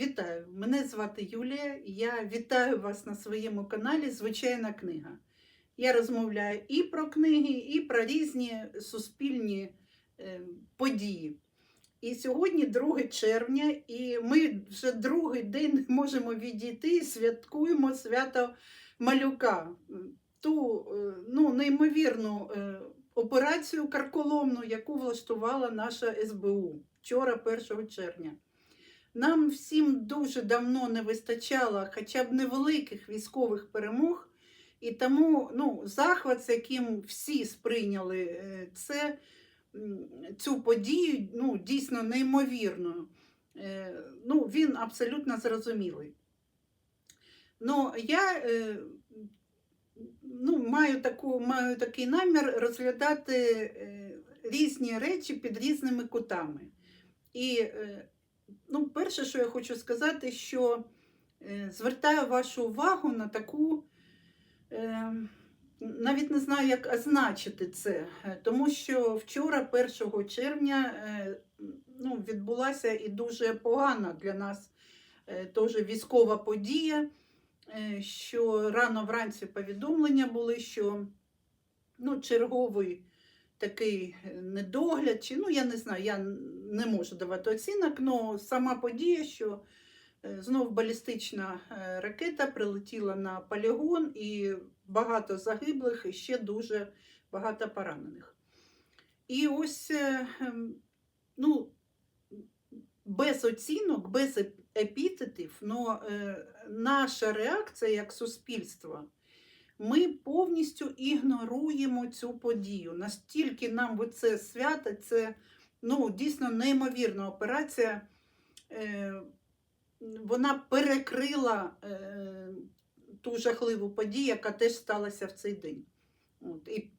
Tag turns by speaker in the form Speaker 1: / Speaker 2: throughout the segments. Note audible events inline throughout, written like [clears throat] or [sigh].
Speaker 1: Вітаю! Мене звати Юлія. Я вітаю вас на своєму каналі Звичайна книга. Я розмовляю і про книги, і про різні суспільні е, події. І сьогодні 2 червня, і ми вже другий день [laughs] можемо відійти і святкуємо свято малюка. Ту е, ну, неймовірну е, операцію карколомну, яку влаштувала наша СБУ вчора, 1 червня. Нам всім дуже давно не вистачало хоча б невеликих військових перемог, і тому ну, захват, з яким всі сприйняли е, це, цю подію, ну, дійсно неймовірною. Е, Ну, він абсолютно зрозумілий. Ну, я е, ну, маю, таку, маю такий намір розглядати різні речі під різними кутами. І ну, перше, що я хочу сказати, що е, звертаю вашу увагу на таку, е, навіть не знаю, як означити це, е, тому що вчора, 1 червня, ну, відбулася і дуже погана для нас теж військова подія, що рано вранці повідомлення були, що ну, черговий такий недогляд, чи ну я не знаю, я не можу давати оцінок, але сама подія, що е, знов балістична е, ракета прилетіла на полігон і багато загиблих, і ще дуже багато поранених. І ось е, ем, ну, без оцінок, без епітетів, но наша реакція як суспільства ми повністю ігноруємо цю подію. Настільки нам це свято, це ну, дійсно неймовірна операція. Е, Вона перекрила е, ту жахливу подію, яка теж сталася в цей день. От, і,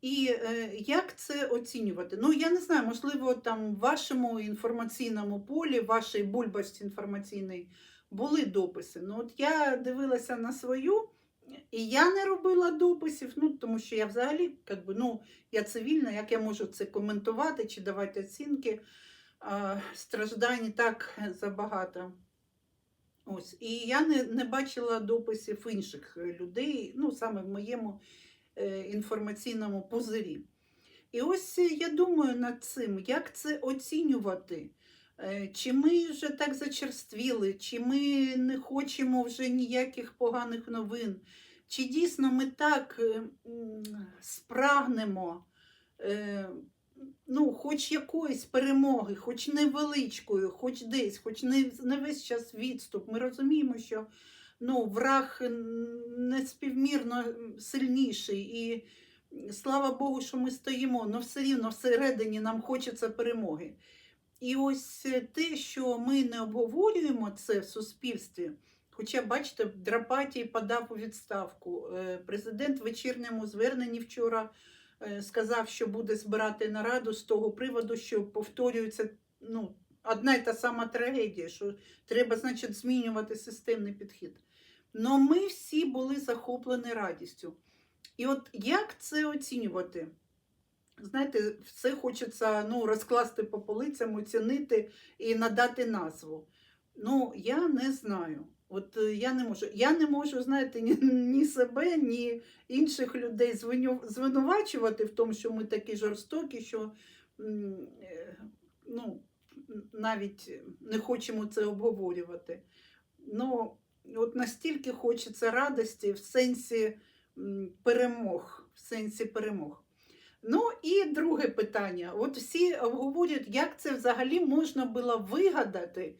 Speaker 1: і е, як це оцінювати? Ну, я не знаю, можливо, там в вашому інформаційному полі, в вашій бульбашці інформаційній були дописи. Ну, от я дивилася на свою, і я не робила дописів, ну, тому що я взагалі, би, ну, я цивільна, як я можу це коментувати чи давати оцінки. А, страждань так забагато. Ось. І я не, не бачила дописів інших людей, ну, саме в моєму е, інформаційному пузирі. І ось я думаю над цим, як це оцінювати. Е, Чи ми вже так зачерствіли, чи ми не хочемо вже ніяких поганих новин, чи дійсно ми так е, спрагнемо, е, ну, хоч якоїсь перемоги, хоч невеличкою, хоч десь, хоч не, не весь час відступ. Ми розуміємо, що ну, враг неспівмірно сильніший. І слава Богу, що ми стоїмо, але все рівно всередині нам хочеться перемоги. І ось е, те, що ми не обговорюємо це в суспільстві. Хоча, бачите, Драпатій подав у відставку. Е, Президент в вечірньому зверненні вчора е, сказав, що буде збирати нараду з того приводу, що повторюється ну, одна й та сама трагедія, що треба, значить, змінювати системний підхід. Но ми всі були захоплені радістю. І от як це оцінювати? Знаєте, все хочеться ну, розкласти по полицям, оцінити і надати назву. Ну, я не знаю. От е, я не можу. Я не можу, знаєте, ні, ні себе, ні інших людей звинувачувати в тому, що ми такі жорстокі, що е, ну, навіть не хочемо це обговорювати. Ну, от настільки хочеться радості в сенсі перемог, в сенсі перемог. Ну і друге питання. От всі обговорюють, як це взагалі можна було вигадати.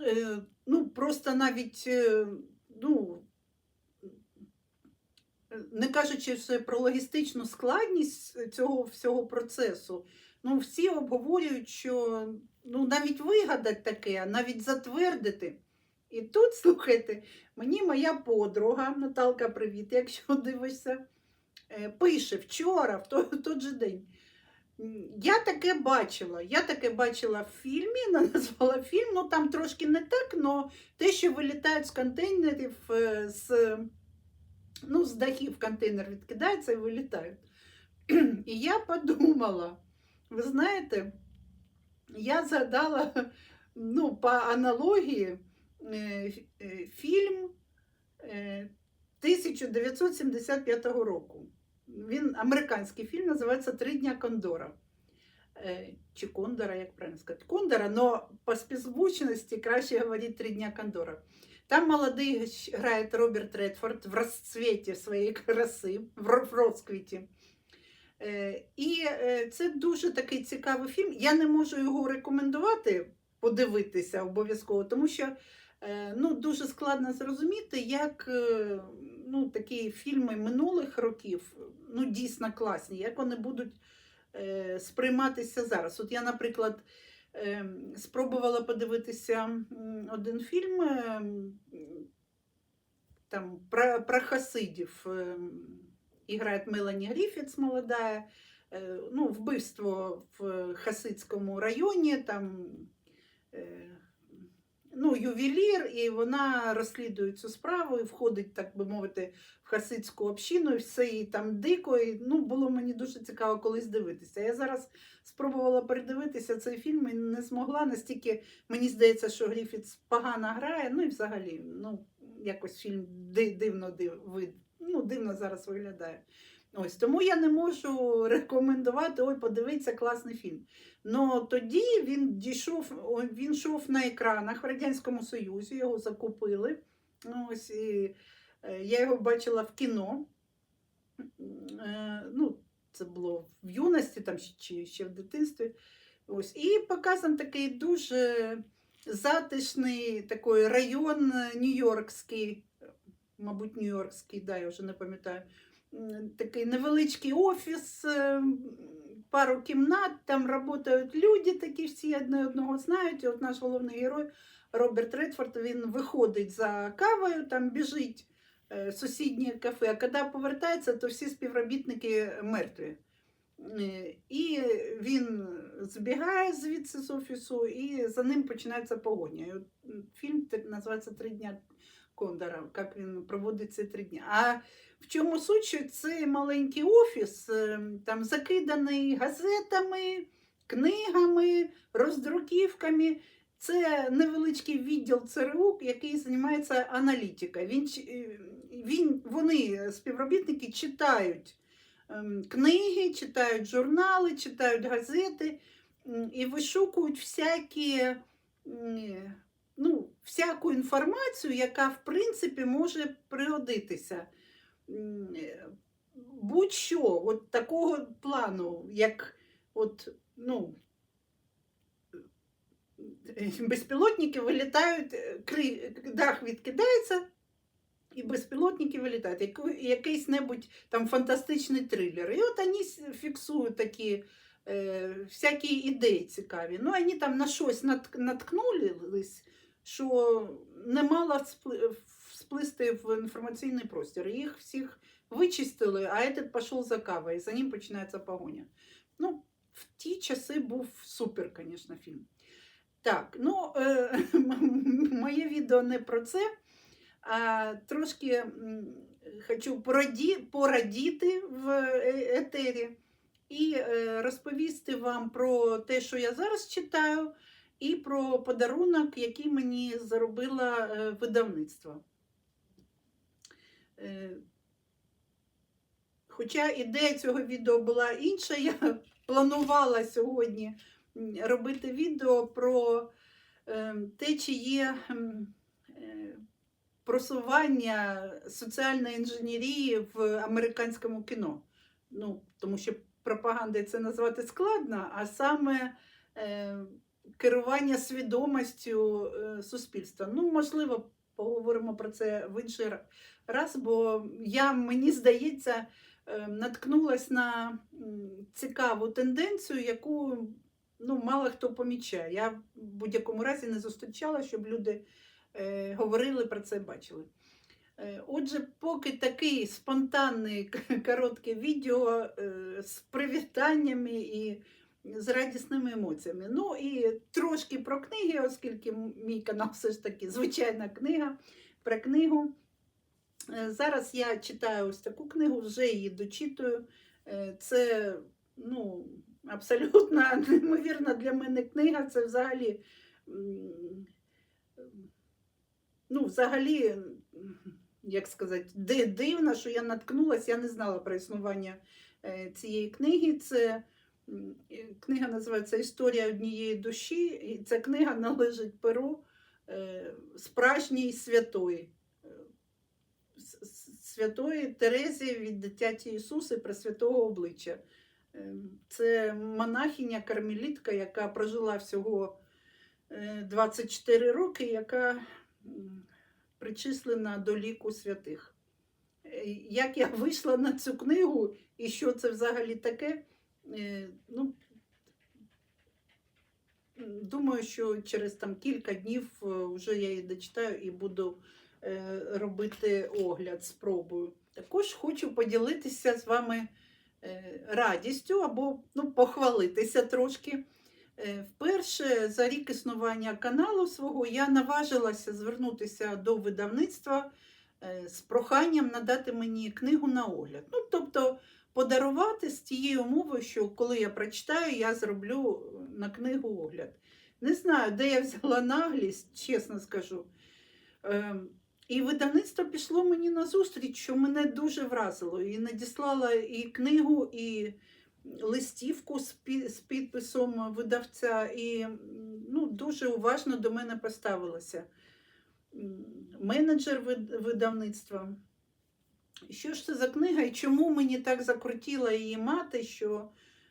Speaker 1: Е, ну, просто навіть, е, ну, не кажучи все про логістичну складність цього всього процесу, ну, всі обговорюють, що ну, навіть вигадати таке, навіть затвердити. І тут, [laughs] слухайте, мені моя подруга, Наталка, привіт, якщо дивишся, пише вчора, в той, в той же день. Я таке бачила. Я таке бачила в фільмі, [laughs] назвала фільм, ну там трошки не так, але те, що вилітають з контейнерів, е, з, ну, з дахів контейнер відкидається і вилітають. [clears throat] І я подумала, ви знаєте, я згадала ну, по аналогії е, е, фільм е, 1975 року. Він американський фільм, називається Три дня Кондора. Е, Чи Кондора, як правильно сказати? Кондора, але по співзвучності краще говорити Три дня Кондора. Там молодий грає Роберт Редфорд в розцвіті своєї краси, в розквіті. Е, І е, це дуже такий цікавий фільм. Я не можу його рекомендувати подивитися обов'язково, тому що ну, дуже складно зрозуміти, як ну, такі фільми минулих років ну, дійсно класні, як вони будуть е, сприйматися зараз. От я, наприклад, е, спробувала подивитися один фільм е, там, про, про хасидів. е, І грає Мелані Гріфітс молода. Е, Ну, вбивство в Хасидському районі, там е, ну, ювелір, і вона розслідує цю справу і входить, так би мовити, в хасидську общину, і все їй там дико. І, ну, було мені дуже цікаво колись дивитися. Я зараз спробувала передивитися цей фільм і не змогла. Настільки мені здається, що Гріфітс погано грає. Ну і взагалі, ну, якось фільм ди- дивно див, ну, дивно зараз виглядає. Ось тому я не можу рекомендувати, ой, подивіться класний фільм. Но тоді він дійшов, він йшов на екранах в Радянському Союзі, його закупили. Ось, і, е, я його бачила в кіно. Е, ну, це було в юності там, чи- ще в дитинстві. Ось. І показан такий дуже затишний такий район Нью-Йоркський, мабуть, Нью-Йоркський, да, я вже не пам'ятаю. Такий невеличкий офіс, е, пару кімнат, там працюють люди, такі всі одне одного знають. І от наш головний герой Роберт Редфорд, він виходить за кавою, там біжить е, сусіднє кафе, а коли повертається, то всі співробітники мертві. Е, І він збігає звідси з офісу, і за ним починається погоня. І от фільм називається Три дня Кондора, як він проводить ці три дні. А в чому суть, що цей маленький офіс е, там закиданий газетами, книгами, роздруківками. Це невеличкий відділ ЦРУ, який займається аналітикою. Він, е, він, вони, співробітники, читають ем, книги, читають журнали, читають газети і вишукують всякі, ну, всяку інформацію, яка в принципі може пригодитися. Е, Будь-що от такого плану, як от, ну, е, [laughs] безпілотники вилітають, е, дах відкидається, і безпілотники вилітають. Якийсь небудь там фантастичний трилер. І от вони фіксують такі всякі ідеї цікаві. Ну, вони там на щось нат- наткнулись, що не мало вспли- всплисти в інформаційний простір. Їх всіх вичистили, а этот пішов за кавою, і за ним починається погоня. Ну, в ті часи був супер, звісно, фільм. Так, ну, [laughs] е, моє відео не про це. А трошки хочу пораді, порадіти в е- етері і е, розповісти вам про те, що я зараз читаю, і про подарунок, який мені заробило е, видавництво. Е, Хоча ідея цього відео була інша, я планувала сьогодні робити відео про е, те, чи є е, просування соціальної інженерії в американському кіно. Ну, тому що пропагандою це назвати складно, а саме е, керування свідомістю суспільства. Ну, можливо, поговоримо про це в інший раз, бо я, мені здається, е, наткнулась на цікаву тенденцію, яку ну, мало хто помічає. Я в будь-якому разі не зустрічала, щоб люди е, говорили про це, бачили. Е, Отже, поки такий спонтанний коротке відео з привітаннями і з радісними емоціями. Ну і трошки про книги, оскільки мій канал все ж таки звичайна книга про книгу. Е, Зараз я читаю ось таку книгу, вже її дочитую. Е, Це ну, абсолютно [laughs] неймовірна для мене книга. Це взагалі ну, взагалі, як сказати, дивно, що я наткнулася, я не знала про існування е, цієї книги. Це книга називається Історія однієї душі, і ця книга належить перу е, справжньої святої. е, Святої Терезі від дитяті Ісуса Пресвятого обличчя. Е, Це монахиня кармелітка, яка прожила всього е, 24 роки, яка причислена до ліку святих. Як я вийшла на цю книгу і що це взагалі таке, ну, думаю, що через там кілька днів е, вже я її дочитаю і буду е, робити огляд, спробую. Також хочу поділитися з вами е, радістю або ну, похвалитися трошки. Е, Вперше за рік існування каналу свого я наважилася звернутися до видавництва е, з проханням надати мені книгу на огляд. Ну, тобто подарувати з тією умовою, що коли я прочитаю, я зроблю е, на книгу огляд. Не знаю, де я взяла наглість, чесно скажу. Ем, І видавництво пішло мені на зустріч, що мене дуже вразило. І надіслала і книгу, і листівку з, підписом видавця, і ну, дуже уважно до мене поставилася. Менеджер видавництва. Що ж це за книга і чому мені так закрутила її мати, що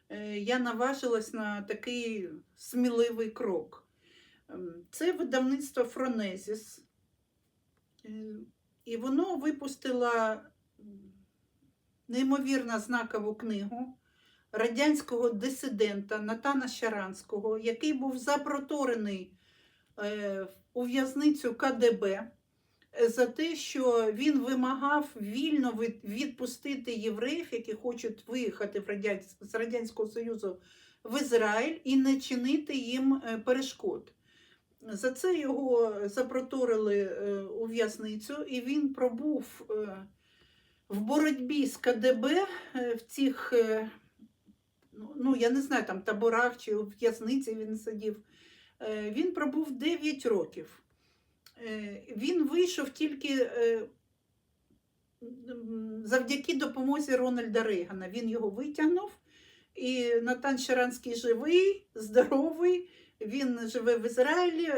Speaker 1: е, я наважилась на такий сміливий крок? Ем, Це видавництво Фронезіс. Е, І воно випустило неймовірно знакову книгу радянського дисидента Натана Щаранського, який був запроторений е, у в'язницю КДБ за те, що він вимагав вільно відпустити євреїв, які хочуть виїхати з Радянського Союзу в Ізраїль і не чинити їм е, перешкод. За це його запроторили е, у в'язницю, і він пробув е, в боротьбі з КДБ в цих, ну, ну, я не знаю, там таборах чи у в'язниці він сидів. Він пробув 9 років. Е, Він вийшов тільки е, завдяки допомозі Рональда Рейгана. Він його витягнув. І Натан Щаранський живий, здоровий. Він живе в Ізраїлі.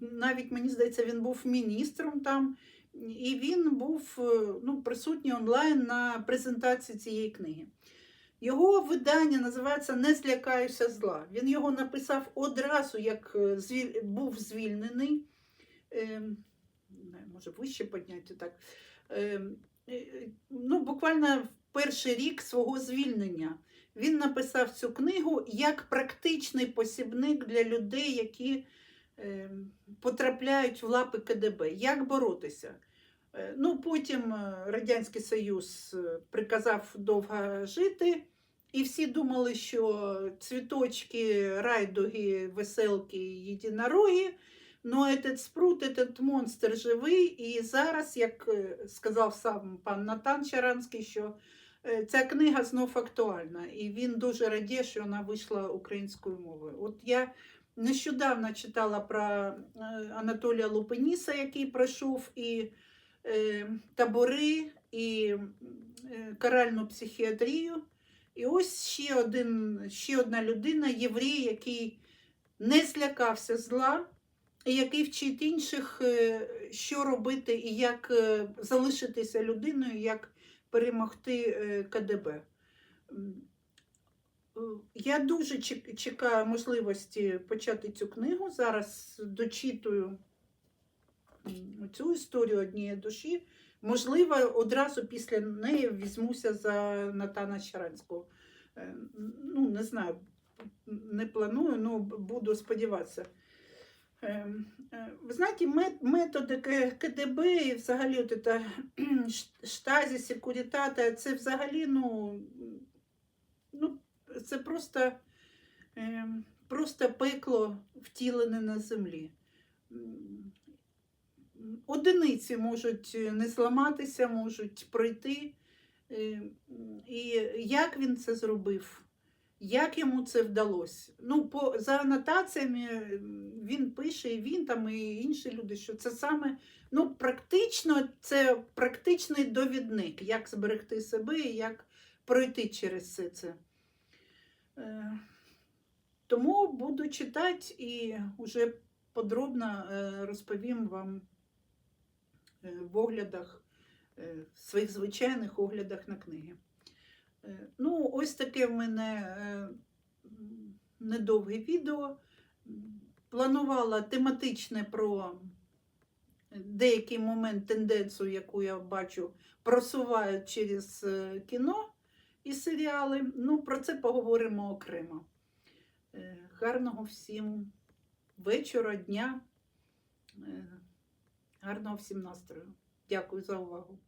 Speaker 1: Навіть мені здається, він був міністром там. І він був е, ну, присутній онлайн на презентації цієї книги. Його видання називається Не злякаюся зла. Він його написав одразу, як був звільнений. Ем, може вище підняти так. Ем, е, ну, буквально в перший рік свого звільнення. Він написав цю книгу як практичний посібник для людей, які е, потрапляють в лапи КДБ. Як боротися? Е, Ну, потім е, Радянський Союз приказав довго жити, і всі думали, що цвіточки, райдуги, веселки, єдинороги, Ну, этот спрут, этот монстр живий, і зараз, як е, сказав сам пан Натан Чаранський, що е, ця книга знов актуальна, і він дуже радіє, що вона вийшла українською мовою. От я нещодавно читала про е, Анатолія Лупеніса, який пройшов і е, табори, і каральну психіатрію. І ось ще, один, ще одна людина, єврей, який не злякався зла, який вчить інших, е, що робити і як е, залишитися людиною, як перемогти е, КДБ. Я дуже чекаю можливості почати цю книгу. Зараз дочитую цю історію однієї душі. Можливо, одразу після неї візьмуся за Натана Щаранського. Ну, не знаю, не планую, але буду сподіватися. Ем, е, Ви знаєте, методи КДБ і взагалі штазі, секурітата, це взагалі, ну, ну це просто, ем, просто пекло втілене на землі. Одиниці можуть не зламатися, можуть пройти. Е, І як він це зробив? Як йому це вдалося? Ну, по, за анотаціями він пише, і він там, і інші люди, що це саме, ну, практично, це практичний довідник, як зберегти себе і як пройти через все це. Е, Тому буду читати і вже подробно е, розповім вам е, в оглядах, в своїх звичайних оглядах на книги. Е, Ну, ось таке в мене е, недовге відео. Планувала тематичне про деякий момент, тенденцію, яку я бачу, просувають через е, кіно і серіали. Ну, про це поговоримо окремо. Гарного всім вечора, дня, гарного всім настрою. Дякую за увагу.